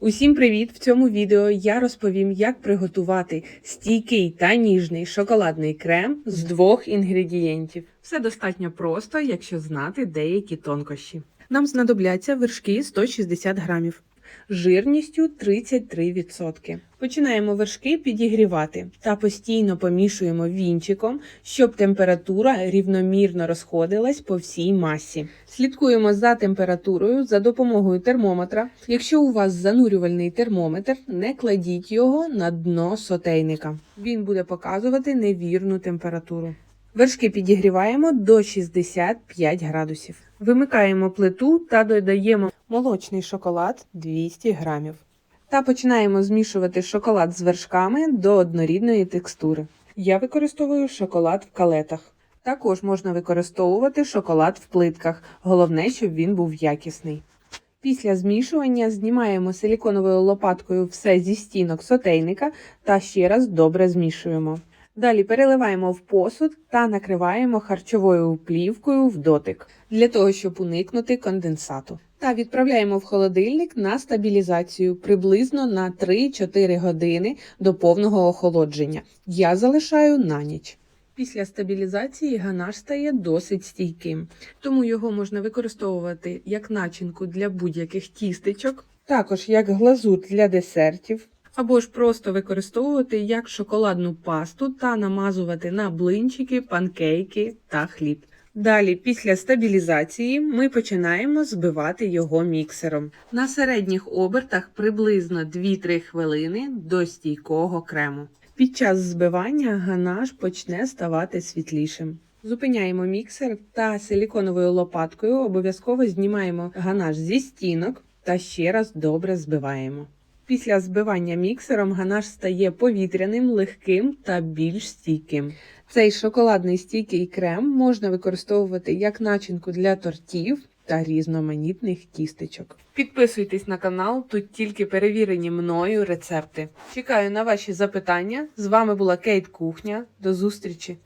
Усім привіт! В цьому відео я розповім, як приготувати стійкий та ніжний шоколадний крем з двох інгредієнтів. Все достатньо просто, якщо знати деякі тонкощі. Нам знадобляться вершки 160 грамів. Жирністю 33%. Починаємо вершки підігрівати та постійно помішуємо вінчиком, щоб температура рівномірно розходилась по всій масі. Слідкуємо за температурою за допомогою термометра. Якщо у вас занурювальний термометр, не кладіть його на дно сотейника. Він буде показувати невірну температуру. Вершки підігріваємо до 65 градусів. Вимикаємо плиту та додаємо молочний шоколад 200 грамів. Та починаємо змішувати шоколад з вершками до однорідної текстури. Я використовую шоколад в калетах. Також можна використовувати шоколад в плитках. Головне, щоб він був якісний. Після змішування знімаємо силіконовою лопаткою все зі стінок сотейника та ще раз добре змішуємо. Далі переливаємо в посуд та накриваємо харчовою плівкою в дотик для того, щоб уникнути конденсату. Та відправляємо в холодильник на стабілізацію приблизно на 3-4 години до повного охолодження. Я залишаю на ніч. Після стабілізації ганаш стає досить стійким, тому його можна використовувати як начинку для будь-яких тістечок, також як глазур для десертів, або ж просто використовувати як шоколадну пасту та намазувати на блинчики, панкейки та хліб. Далі, після стабілізації, ми починаємо збивати його міксером. На середніх обертах приблизно 2-3 хвилини до стійкого крему. Під час збивання ганаш почне ставати світлішим. Зупиняємо міксер та силіконовою лопаткою обов'язково знімаємо ганаш зі стінок та ще раз добре збиваємо. Після збивання міксером ганаш стає повітряним, легким та більш стійким. Цей шоколадний стійкий крем можна використовувати як начинку для тортів та різноманітних тістечок. Підписуйтесь на канал, тут тільки перевірені мною рецепти. Чекаю на ваші запитання. З вами була Кейт Кухня. До зустрічі!